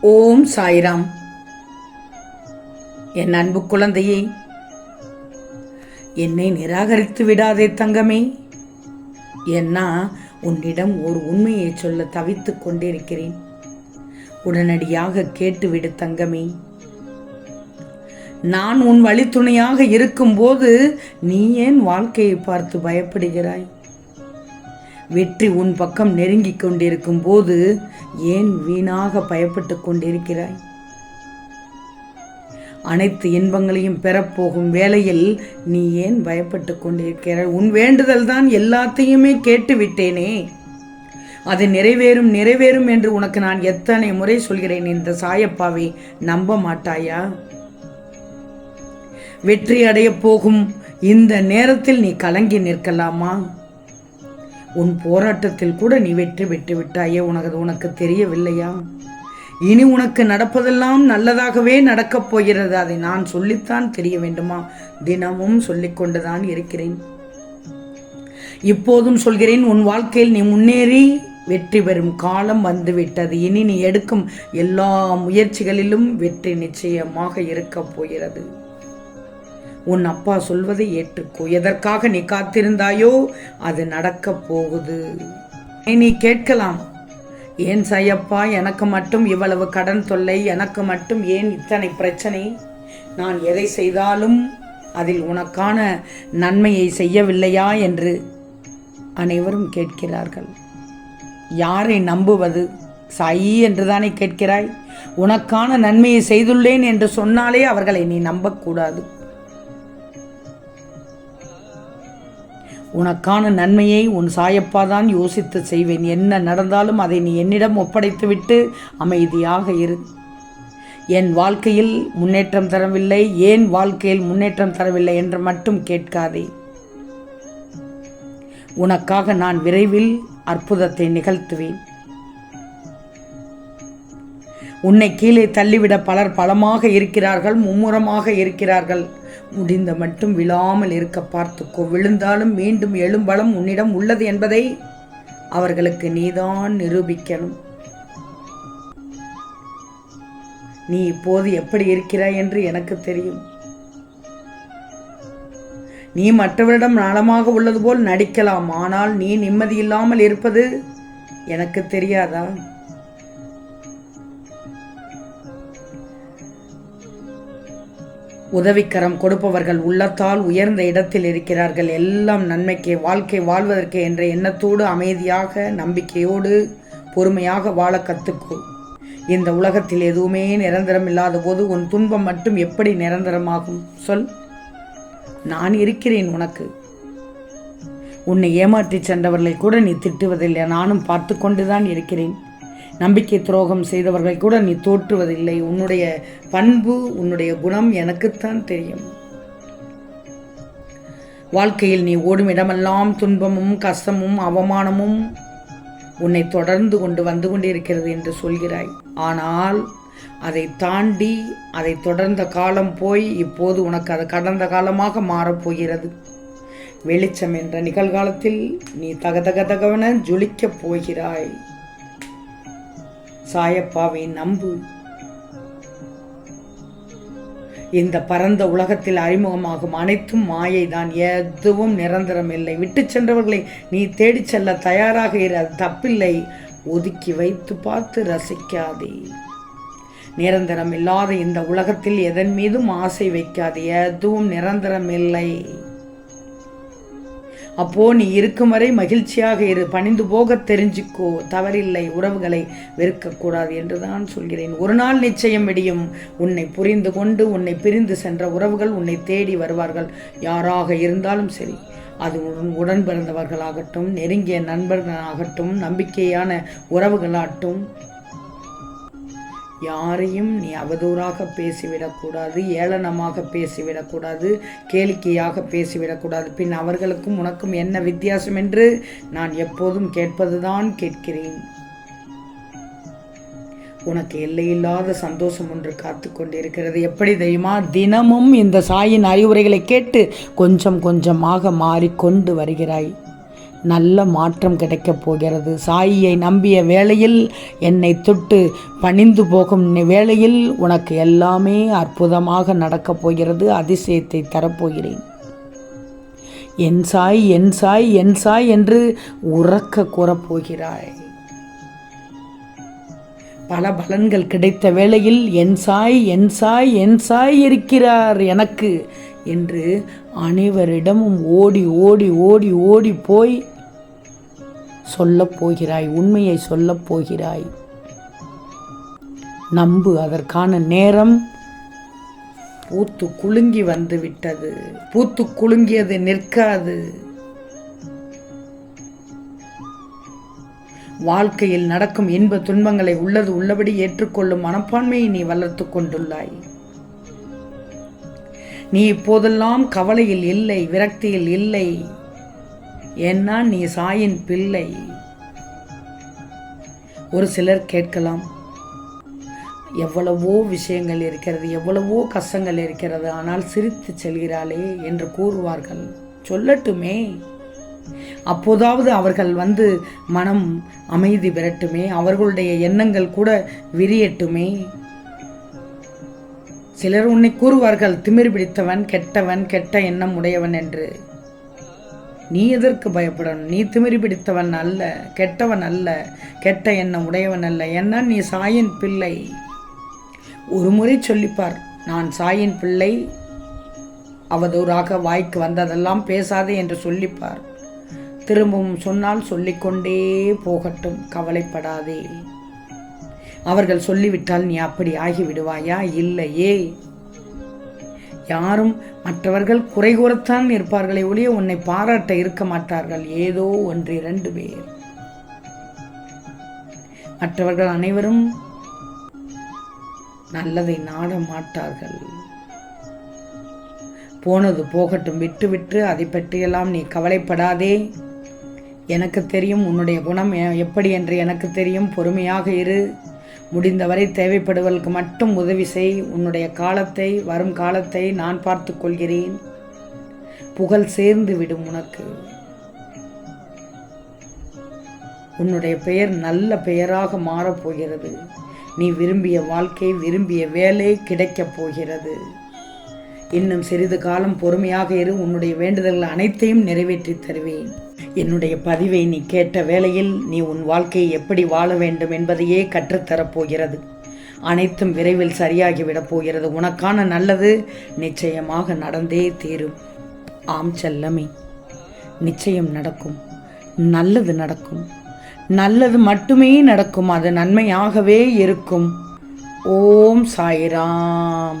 ஓம் சாய்ராம். என் அன்பு குழந்தையே என்னை நிராகரித்து விடாதே தங்கமே. ஏன்னா உன்னிடம் ஒரு உண்மையை சொல்ல தவித்துக் கொண்டிருக்கிறேன். உடனடியாக கேட்டுவிடு தங்கமே. நான் உன் வழித்துணையாக இருக்கும்போது நீ ஏன் வாழ்க்கையை பார்த்து பயப்படுகிறாய்? வெற்றி உன் பக்கம் நெருங்கிக் கொண்டிருக்கும் போது ஏன் வீணாக பயப்பட்டு கொண்டிருக்கிறாய்? அனைத்து இன்பங்களையும் பெறப்போகும் வேளையில் நீ ஏன் பயப்பட்டு கொண்டிருக்கிறாய்? உன் வேண்டுதல் தான் எல்லாத்தையுமே கேட்டு விட்டேனே அது நிறைவேறும் நிறைவேறும் என்று உனக்கு நான் எத்தனை முறை சொல்கிறேன்? இந்த சாயப்பாவை நம்ப மாட்டாயா? வெற்றி அடையப் போகும் இந்த நேரத்தில் நீ கலங்கி நிற்கலாமா? உன் போராட்டத்தில் கூட நீ வெற்றி பெற்று விட்டாயே உனக்கு உனக்கு தெரியவில்லையா? இனி உனக்கு நடப்பதெல்லாம் நல்லதாகவே நடக்கப் போகிறது. அதை நான் சொல்லித்தான் தெரிய வேண்டுமா? தினமும் சொல்லிக்கொண்டுதான் இருக்கிறேன். இப்போதும் சொல்கிறேன் உன் வாழ்க்கையில் நீ முன்னேறி வெற்றி பெறும் காலம் வந்துவிட்டது. இனி நீ எடுக்கும் எல்லா முயற்சிகளிலும் வெற்றி நிச்சயமாக இருக்கப் போகிறது. உன் அப்பா சொல்வதை ஏற்றுக்கோ. எதற்காக நீ காத்திருந்தாயோ அது நடக்கப் போகுது. நீ கேட்கலாம். ஏன் சையப்பா எனக்கு மட்டும் இவ்வளவு கடன் தொல்லை எனக்கு மட்டும் ஏன் இத்தனை பிரச்சனை? நான் எதை செய்தாலும் அதில் உனக்கான நன்மையை செய்யவில்லையா என்று அனைவரும் கேட்கிறார்கள். யாரை நம்புவது? சாயி என்றுதானே கேட்கிறாய். உனக்கான நன்மையை செய்துள்ளேன் என்று சொன்னாலே அவர்களை நீ நம்பக்கூடாது. உனக்கான நன்மையை உன் சாயப்பா தான் யோசித்து செய்வேன். என்ன நடந்தாலும் அதை நீ என்னிடம் ஒப்படைத்துவிட்டு அமைதியாக இரு. என் வாழ்க்கையில் முன்னேற்றம் தரவில்லை ஏன் வாழ்க்கையில் முன்னேற்றம் தரவில்லை என்று மட்டும் கேட்காதே. உனக்காக நான் விரைவில் அற்புதத்தை நிகழ்த்துவேன். உன்னை கீழே தள்ளிவிட பலர் பலமாக இருக்கிறார்கள் மும்முரமாக இருக்கிறார்கள். முடிந்த மட்டும் விழாமல் இருக்க பார்த்துக்கோ. விழுந்தாலும் மீண்டும் எழும்பலம் உன்னிடம் உள்ளது என்பதை அவர்களுக்கு நீதான் நிரூபிக்கணும். நீ இப்போது எப்படி இருக்கிறாய் என்று எனக்கு தெரியும். நீ மற்றவரிடம் நலமாக உள்ளது போல் நடிக்கலாம். ஆனால் நீ நிம்மதியில்லாமல் இருப்பது எனக்கு தெரியாதா? உதவிக்கரம் கொடுப்பவர்கள் உள்ளத்தால் உயர்ந்த இடத்தில் இருக்கிறார்கள். எல்லாம் நன்மைக்கே வாழ்க்கை வாழ்வதற்கு என்ற எண்ணத்தோடு அமைதியாக நம்பிக்கையோடு பொறுமையாக வாழ கற்றுக்கோ இந்த உலகத்தில் எதுவுமே நிரந்தரம் இல்லாத போது உன் துன்பம் மட்டும் எப்படி நிரந்தரமாகும்? சொல். நான் இருக்கிறேன் உனக்கு. உன்னை ஏமாற்றி சென்றவர்களை கூட நீ திட்டுவதில்லை. நானும் பார்த்து கொண்டுதான் இருக்கிறேன். நம்பிக்கை துரோகம் செய்தவர்கள் கூட நீ தோற்றுவதில்லை. உன்னுடைய பண்பு உன்னுடைய குணம் எனக்குத்தான் தெரியும். வாழ்க்கையில் நீ ஓடும் இடமெல்லாம் துன்பமும் கஷ்டமும் அவமானமும் உன்னை தொடர்ந்து கொண்டு வந்து கொண்டிருக்கிறது என்று சொல்கிறாய். ஆனால் அதை தாண்டி அதை தொடர்ந்த காலம் போய் இப்போது உனக்கு அது கடந்த காலமாக மாறப்போகிறது வெளிச்சம் என்ற நிகழ்காலத்தில் நீ தகதகதகவன ஜொலிக்கப் போகிறாய். சாயப்பாவை நம்பு. இந்த பரந்த உலகத்தில் அறிமுகமாகும் அனைத்தும் மாயை தான் எதுவும் நிரந்தரம் இல்லை. விட்டு சென்றவர்களை நீ தேடிச் செல்ல தயாராக இரு. அது தப்பில்லை. ஒதுக்கி வைத்து பார்த்து ரசிக்காதே. நிரந்தரம் இல்லாத இந்த உலகத்தில் எதன் மீதும் ஆசை வைக்காது. எதுவும் நிரந்தரம் இல்லை. அப்போ நீ இருக்கும் வரை மகிழ்ச்சியாக இரு. பணிந்து போக தெரிஞ்சுக்கோ. தவறில்லை உறவுகளை வெறுக்கக்கூடாது என்று தான் சொல்கிறேன். ஒரு நாள் நிச்சயம் விடியும். உன்னை புரிந்து கொண்டு உன்னை பிரிந்து சென்ற உறவுகள் உன்னை தேடி வருவார்கள். யாராக இருந்தாலும் சரி. அது உடன் உடன் பிறந்தவர்களாகட்டும் நெருங்கிய நண்பர்களாகட்டும் நம்பிக்கையான உறவுகளாகட்டும் யாரையும் நீ அவதூறாக பேசிவிடக்கூடாது ஏளனமாக பேசிவிடக்கூடாது கேளிக்கையாக பேசிவிடக்கூடாது பின் அவர்களுக்கும் உனக்கும் என்ன வித்தியாசம் என்று நான் எப்போதும் கேட்பதுதான் கேட்கிறேன். உனக்கு எல்லையில்லாத சந்தோஷம் ஒன்று காத்து கொண்டிருக்கிறது. எப்படி தெரியுமா? தினமும் இந்த சாயின் அறிவுரைகளை கேட்டு கொஞ்சம் கொஞ்சமாக மாறிக்கொண்டு வருகிறாய். நல்ல மாற்றம் கிடைக்கப் போகிறது. சாயியை நம்பிய வேளையில் என்னை தொட்டு பணிந்து போகும் வேளையில் உனக்கு எல்லாமே அற்புதமாக நடக்கப் போகிறது. அதிசயத்தை தரப்போகிறேன். என் சாய் என் சாய் என் சாய் என்று உறக்க கூறப்போகிறாய். பல பலன்கள் கிடைத்த வேளையில் என் சாய் என் சாய் என் சாய் இருக்கிறார் எனக்கு என்று அனைவரிடமும் ஓடி ஓடி ஓடி ஓடி போய் சொல்லப் போகிறாய் உண்மையை சொல்லப் போகிறாய். நம்பு அதற்கான நேரம் பூத்து குலுங்கி வந்து விட்டது. பூத்து குலுங்கியது நிற்காது. வாழ்க்கையில் நடக்கும் இன்ப துன்பங்களை உள்ளது உள்ளபடி ஏற்றுக்கொள்ளும் மனப்பான்மையை நீ வளர்த்து கொண்டுள்ளாய். நீ இப்போதெல்லாம் கவலையில் இல்லை விரக்தியில் இல்லை. ஏன்னா நீ சாயின் பிள்ளை. ஒரு சிலர் கேட்கலாம் எவ்வளவோ விஷயங்கள் இருக்கிறது எவ்வளவோ கஷ்டங்கள் இருக்கிறது ஆனால் சிரித்து செல்கிறாளே என்று கூறுவார்கள். சொல்லட்டுமே. அப்போதாவது அவர்கள் வந்து மனம் அமைதி பெறட்டுமே அவர்களுடைய எண்ணங்கள் கூட விரியட்டுமே. சிலர் உன்னை கூறுவார்கள் திமிர் பிடித்தவன் கெட்டவன் கெட்ட எண்ணம் உடையவன் என்று. நீ எதற்கு பயப்படணும்? நீ திமிரி பிடித்தவன் அல்ல கெட்டவன் அல்ல கெட்ட எண்ணம் உடையவன் அல்ல. என்ன நீ சாயின் பிள்ளை? ஒரு முறை சொல்லிப்பார் நான் சாயின் பிள்ளை அவதூறாக வாய்க்கு வந்ததெல்லாம் பேசாதே என்று சொல்லிப்பார். திரும்பவும் சொன்னால் சொல்லிக்கொண்டே போகட்டும் கவலைப்படாதே. அவர்கள் சொல்லிவிட்டால் நீ அப்படி ஆகிவிடுவாயா? இல்லையே யாரும் மற்றவர்கள் குறை கூறத்தான் இருப்பார்களே ஒழிய உன்னை பாராட்ட இருக்க மாட்டார்கள். ஏதோ ஒன்று இரண்டு பேர். மற்றவர்கள் அனைவரும் நல்லதை நாட மாட்டார்கள். போனது போகட்டும் விட்டு விட்டு அதை பற்றியெல்லாம் நீ கவலைப்படாதே. எனக்கு தெரியும் உன்னுடைய குணம் எப்படி என்று எனக்கு தெரியும். பொறுமையாக இரு. முடிந்தவரை தேவைப்படுவதற்கு மட்டும் உதவி செய். உன்னுடைய காலத்தை வரும் காலத்தை நான் பார்த்து கொள்கிறேன். புகழ் சேர்ந்து விடும் உனக்கு. உன்னுடைய பெயர் நல்ல பெயராக மாறப்போகிறது நீ விரும்பிய வாழ்க்கை விரும்பிய வேலை கிடைக்கப் போகிறது. இன்னும் சிறிது காலம் பொறுமையாக இரு. உன்னுடைய வேண்டுதல்கள் அனைத்தையும் நிறைவேற்றி தருவேன். என்னுடைய பதிவை நீ கேட்ட வேளையில் நீ உன் வாழ்க்கையை எப்படி வாழ வேண்டும் என்பதையே கற்றுத்தரப்போகிறது அனைத்தும் விரைவில் சரியாகிவிடப் போகிறது. உனக்கான நல்லது நிச்சயமாக நடந்தே தீரும். ஆம் செல்லமே. நிச்சயம் நடக்கும். நல்லது நடக்கும். நல்லது மட்டுமே நடக்கும். அது நன்மையாகவே இருக்கும். ஓம் சாய்ராம்.